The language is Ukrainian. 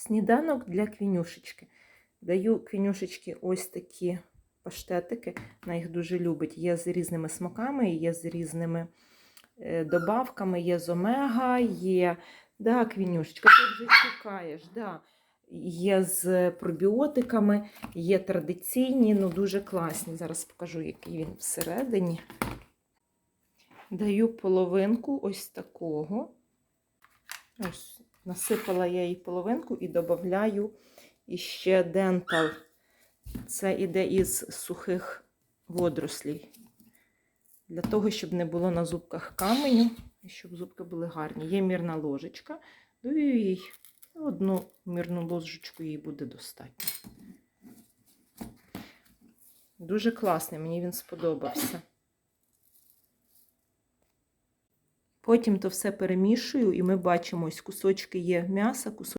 Сніданок для квінюшечки. Даю квінюшечки ось такі паштетики. Вона їх дуже любить. Є з різними смаками, є з різними е, добавками, є з омега, є. Да, квінюшечка, ти вже чекаєш, да. Є з пробіотиками, є традиційні, ну дуже класні. Зараз покажу, який він всередині. Даю половинку ось такого. Ось, насипала я їй половинку і додаю іще дентал. Це іде із сухих водорослей. Для того, щоб не було на зубках каменю, і щоб зубки були гарні. Є мірна ложечка. Даю їй одну мірну ложечку, їй буде достатньо. Дуже класний, мені він сподобався. Потім то все перемішую, і ми бачимо, ось кусочки є м'яса, кусочки.